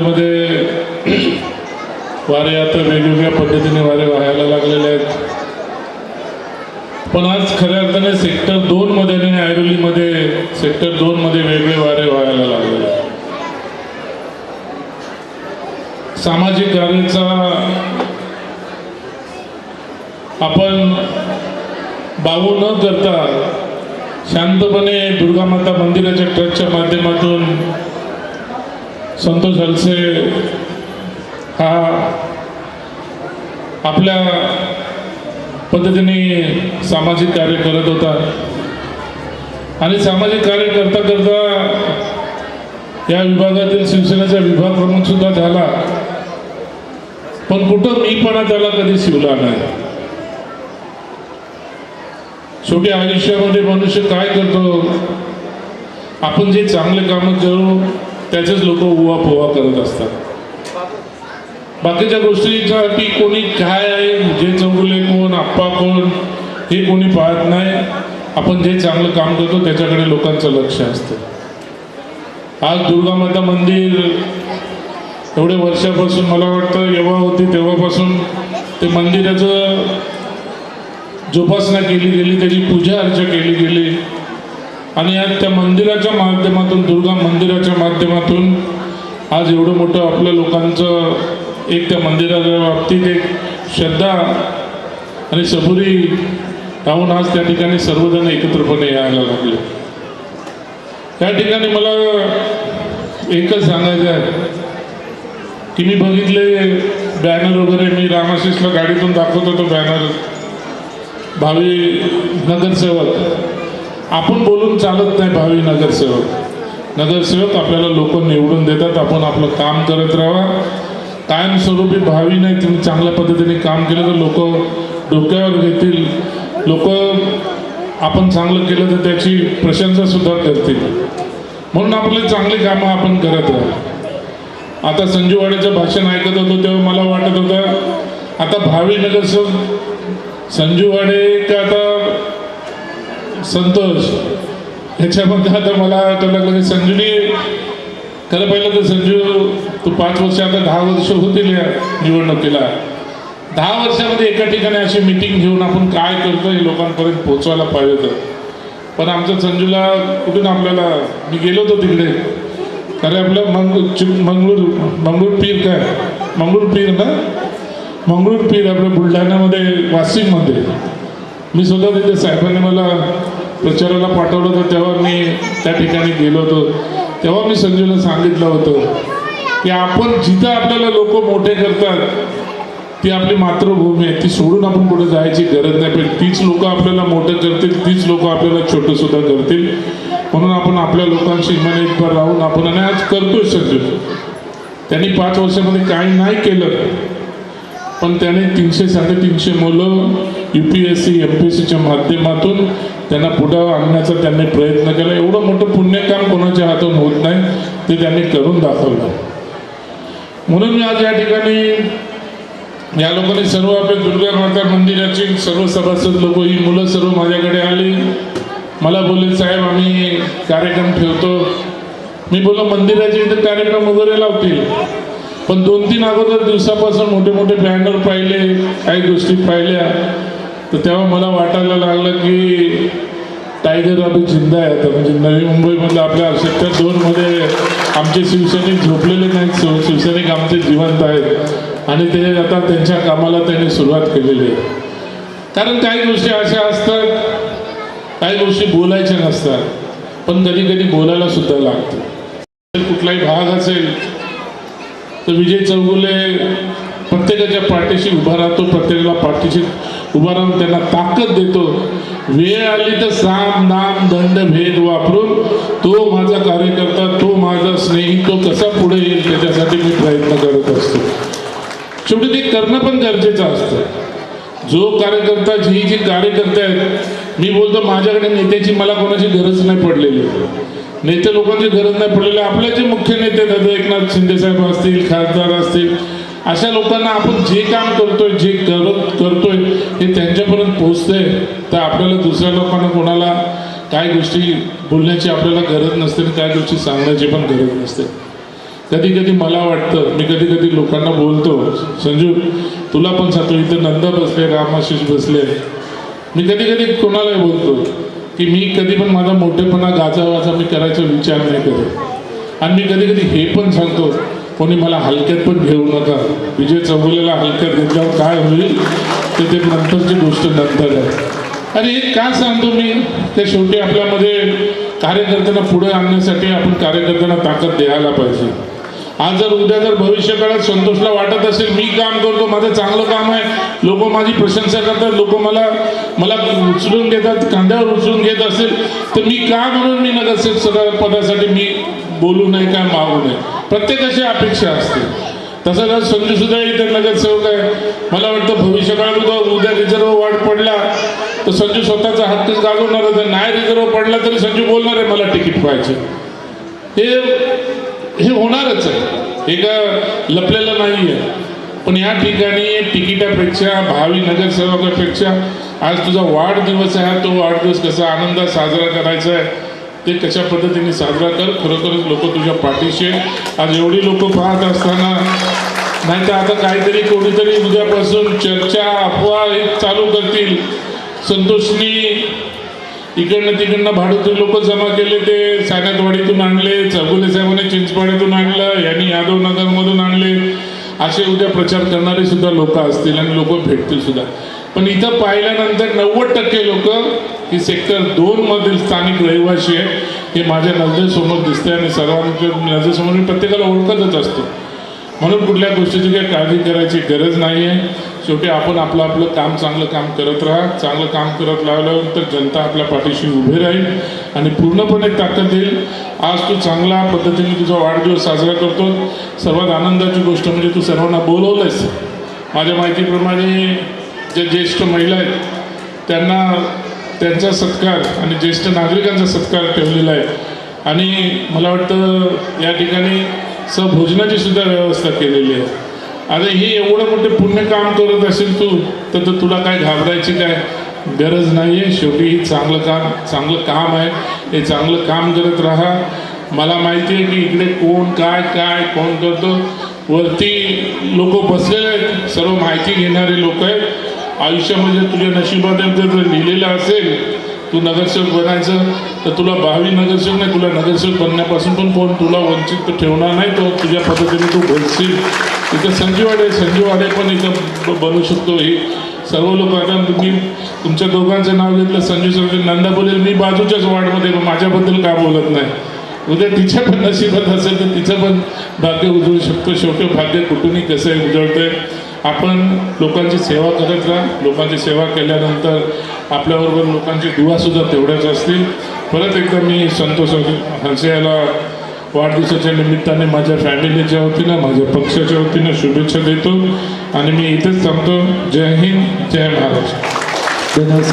मध्ये वारे आता वेगवेगळ्या पद्धतीने वारे वाहायला लागलेले आहेत. पण आज खऱ्या अर्थाने सेक्टर दोन मध्ये आणि ऐरोलीमध्ये सेक्टर दोन मध्ये वेगळे वारे व्हायला लागले. सामाजिक कार्याचा आपण बाबू न करता शांतपणे दुर्गामाता मंदिराच्या ट्रस्टच्या माध्यमातून संतोष हलसे हा आपल्या पद्धतीने सामाजिक कार्य करत होता. आणि सामाजिक कार्य करता करता या विभागातील शिवसेनेचा विभाग प्रमुख सुद्धा झाला. पण कुठं मीपणा त्याला कधी शिवला नाही. शेवटी आयुष्यामध्ये मनुष्य काय करतो? आपण जे चांगले कामं करू त्याचेच लोक उवा पोवा करत असतात. बाकीच्या गोष्टीसाठी कोणी काय आहे जे चौगुले कोण आप्पा कोण हे कोणी पाहत नाही. आपण जे चांगलं काम करतो त्याच्याकडे लोकांचं लक्ष असतं. आज दुर्गा माता मंदिर एवढे वर्षापासून मला वाटतं जेव्हा होती तेव्हापासून ते मंदिराचं जोपासना केली गेली त्याची पूजा अर्चा केली गेली. आणि आज त्या मंदिराच्या माध्यमातून दुर्गा मंदिराच्या माध्यमातून आज एवढं मोठं आपल्या लोकांचं एक त्या मंदिराच्या बाबतीत एक श्रद्धा आणि सबुरी राहून आज त्या ठिकाणी सर्वजण एकत्रपणे यायला लागले. त्या ठिकाणी मला एकच सांगायचं आहे की मी बघितले बॅनर वगैरे मी रामाशिषला गाडीतून दाखवत होतो बॅनर भावी नगरसेवक. आपण बोलून चालत नाही भावी नगरसेवक. नगरसेवक आपल्याला लोक निवडून देतात आपण आपलं काम करत राहा कायमस्वरूपी भावी नाही तुम्ही चांगल्या पद्धतीने काम केलं तर लोक डोक्यावर घेतील. लोक आपण चांगलं केलं तर त्याची प्रशंसासुद्धा करतील. म्हणून आपले चांगली कामं आपण करत राहा. आता संजूवाड्याचं भाषण ऐकत होतो तेव्हा मला वाटत होतं आता भावी नगरसेवक संजू वाडे का आता संतोष. ह्याच्यामध्ये आता मला वाटायला लागलं की संजूने खरं पाहिलं तर संजू तू पाच वर्ष आता दहा वर्ष होतील या निवडणुकीला. दहा वर्षामध्ये एका ठिकाणी अशी मिटिंग घेऊन आपण काय करतो हे लोकांपर्यंत पोहोचवायला पाहिजे तर पण आमच्या संजूला कुठून आपल्याला मी गेलो होतो तिकडे. अरे आपलं मंग चिम- मंगळूर मंगळूर पीर काय? मंगळूर पीर ना? मंगळूर पीर आपल्या बुलढाण्यामध्ये वाशिममध्ये. मी सुद्धा तिथे साहेबांनी मला प्रचाराला पाठवलं होतं. तेव्हा मी त्या ठिकाणी गेलो होतो. तेव्हा मी संजूला सांगितलं होतं की आपण जिथं आपल्याला लोक मोठे करतात ती आपली मातृभूमी आहे. ती सोडून आपण पुढे जायची गरज नाही पण तीच लोक आपल्याला मोठं करतील तीच लोक आपल्याला छोटं सुद्धा करतील. म्हणून आपण आपल्या लोकांशी इमानीतभर राहून आपण आणि आज करतोय संजू. त्यांनी पाच वर्षामध्ये काही नाही केलं. पण त्याने तीनशे साडेतीनशे मुलं U P S C M P S सीच्या माध्यमातून त्यांना पुढं आणण्याचा त्यांनी प्रयत्न केला. एवढं मोठं पुण्यकाम कोणाच्या हातून होत नाही ते त्यांनी करून दाखवलं. म्हणून मी आज या ठिकाणी या लोकांनी सर्व आपल्या दुर्गा माता मंदिराची सर्व सभासद लोक ही मुलं सर्व माझ्याकडे आली. मला बोलले साहेब आम्ही कार्यक्रम ठेवतो. मी बोललो मंदिराचे इथे कार्यक्रम वगैरे लावतील. पण दोन तीन अगोदर दिवसापासून मोठे मोठे बॅनर पाहिले काही गोष्टी पाहिल्या. तर तेव्हा मला वाटायला लागलं की टायगर अभी जिंदा आहे. आता म्हणजे नवी मुंबईमधलं आपल्या सेक्टर दोनमध्ये आमचे शिवसैनिक झोपलेले नाहीत. शिवसैनिक आमचे जिवंत आहेत. आणि ते आता त्यांच्या कामाला त्यांनी सुरुवात केलेली आहे. कारण काही गोष्टी अशा असतात काही गोष्टी बोलायच्या नसतात. पण कधी कधी बोलायला सुद्धा लागतं. कुठलाही भाग असेल तर विजय चौगुले प्रत्येकाच्या पाठीशी उभा राहतो प्रत्येकाला पाठीशी उभा राहून त्यांना ताकद देतो. वेळ आली तर साम नाम दंड भेद वापरून तो माझा कार्यकर्ता तो माझा स्नेही तो कसा पुढे येईल त्याच्यासाठी मी प्रयत्न करत असतो. शेवटी ते करणं पण गरजेचं असतं. जो कार्यकर्ता जी जी कार्यकर्ते आहेत मी बोलतो माझ्याकडे नेत्याची मला कोणाची गरज नाही पडलेली. नेते लोकांची गरज नाही पडलेली. आपले जे मुख्य नेते दादा एकनाथ शिंदे साहेब असतील खासदार असतील अशा लोकांना आपण जे काम करतोय जे करत करतोय हे त्यांच्यापर्यंत पोहोचतंय. तर आपल्याला दुसऱ्या लोकांना कोणाला काय गोष्टी बोलण्याची आपल्याला गरज नसते आणि काय गोष्टी सांगण्याची पण गरज नसते. कधी कधी मला वाटतं मी कधी कधी लोकांना बोलतो संजू तुला पण सांगतो इथं नंदा बसले रामाशिष बसले. मी कधी कधी कोणालाही बोलतो की मी कधी पण माझा मोठेपणा गाजावाजा मी करायचा विचार नाही करत. आणि मी कधी कधी हे पण सांगतो कोणी मला हलक्यात पण घेऊ नका. विजय चौगुलेला हलक्यात घेतल्यावर काय होईल? ते ते नंतरची गोष्ट नंतर आहे. आणि एक का सांगतो मी ते शेवटी आपल्यामध्ये कार्यकर्त्यांना पुढे आणण्यासाठी आपण कार्यकर्त्यांना ताकद द्यायला पाहिजे. आज जर उद्या जर भविष्यकाळात संतोषला वाटत असेल मी काम करतो माझं चांगलं काम आहे लोक माझी प्रशंसा करतात लोक मला मला उचलून घेतात कांद्यावर उचलून घेत असेल तर मी का म्हणून मी नगरसेवक सदा पदासाठी मी बोलू नये काय मागू नये? प्रत्येकाची अपेक्षा असते. तसं जर संजू सुद्धा इथे नगरसेवक आहे मला वाटतं भविष्यकाळात उद्या उद्या रिझर्व वाढ पडला तर संजू स्वतःचा हक्क गाजवणार जर नाही रिझर्व पडला तरी संजू बोलणार आहे मला तिकीट पाहिजे. हे हे होणारच आहे. हे का लपलेलं नाही आहे पण या ठिकाणी तिकिटापेक्षा भावी नगरसेवकापेक्षा आज तुझा वाढदिवस आहे तो वाढदिवस कसा आनंदात साजरा करायचा आहे ते कशा पद्धतीने साजरा कर खरोखरच लोक तुझ्या पाठीशी आज एवढी लोक पाहत असताना नाही तर आता काहीतरी कोणीतरी उद्यापासून चर्चा अफवा चालू करतील. संतोषनी इकडनं तिकडनं भाडोत्री लोक जमा केले ते सायनाथवाडीतून आणले चौगुले साहेबांनी चिंचपाड्यातून आणलं यांनी यादव नगरमधून आणले. असे उद्या प्रचार करणारे सुद्धा लोक असतील आणि लोक भेटतील सुद्धा. पण इथं पाहिल्यानंतर नव्वद टक्के लोक ही सेक्टर दोन मधील स्थानिक रहिवासी आहे हे माझ्या नजरेसमोर दिसते आणि सर्वांच्या नजरेसमोर मी प्रत्येकाला ओळखतच असतो. म्हणून कुठल्या गोष्टीची काही काळजी करायची गरज नाही आहे शेवटी आपण आपलं आपलं काम चांगलं काम करत राहा. चांगलं काम करत राहिल्यानंतर जनता आपल्या पाठीशी उभी राहील आणि पूर्णपणे ताकद देईल. आज तू चांगल्या पद्धतीने तुझा वाढदिवस साजरा करतो सर्वात आनंदाची गोष्ट म्हणजे तू सर्वांना बोलवलंयस. माझ्या माहितीप्रमाणे ज्या ज्येष्ठ महिला आहेत त्यांना त्यांचा सत्कार आणि ज्येष्ठ नागरिकांचा सत्कार ठेवलेला आहे. आणि मला वाटतं या ठिकाणी सहभोजनाची सुद्धा व्यवस्था केलेली आहे. अरे हे एवढं मोठे पुण्य काम करत असेल तू तर तर तुला काय घाबरायची काय? गरज नाही आहे शेवटी ही चांगलं काम चांगलं काम आहे. हे चांगलं काम करत राहा. मला माहिती आहे की इकडे कोण काय काय कोण करतो. वरती लोक बसलेले आहेत. सर्व माहिती घेणारे लोक आहेत. आयुष्यामध्ये तुझ्या नशिबात जर लिहिलेलं असेल तू नगरसेवक बनायचं तर तुला भावी नगरसेवक नाही तुला नगरसेवक बनण्यापासून पण कोण तुला वंचित ठेवणार नाही तो तुझ्या पद्धतीने तू बोलशील. इथं संजीवाडे संजीवाडे पण इथं बनू शकतो. ही सर्व लोक आता तुम्ही तुमच्या दोघांचं नाव घेतलं संजू सर नंदा बोलेल मी बाजूच्याच वार्डमध्ये माझ्याबद्दल का बोलत नाही. उद्या तिच्या पण नशिबात असेल तर तिचं पण भाग्य उजळू शकतो. शेवटी भाग्य कुठूनही कसं आहे उजळतंय. आपण लोकांची सेवा करत राहा. लोकांची सेवा केल्यानंतर आपल्याबरोबर लोकांची दुवासुद्धा तेवढ्याच असतील. परत एकदा मी संतोष हंसे याला वाढदिवसाच्या निमित्ताने माझ्या फॅमिलीच्या वतीनं माझ्या पक्षाच्या वतीनं शुभेच्छा देतो. आणि मी इथेच थांबतो. जय हिंद जय महाराष्ट्र. धन्यवाद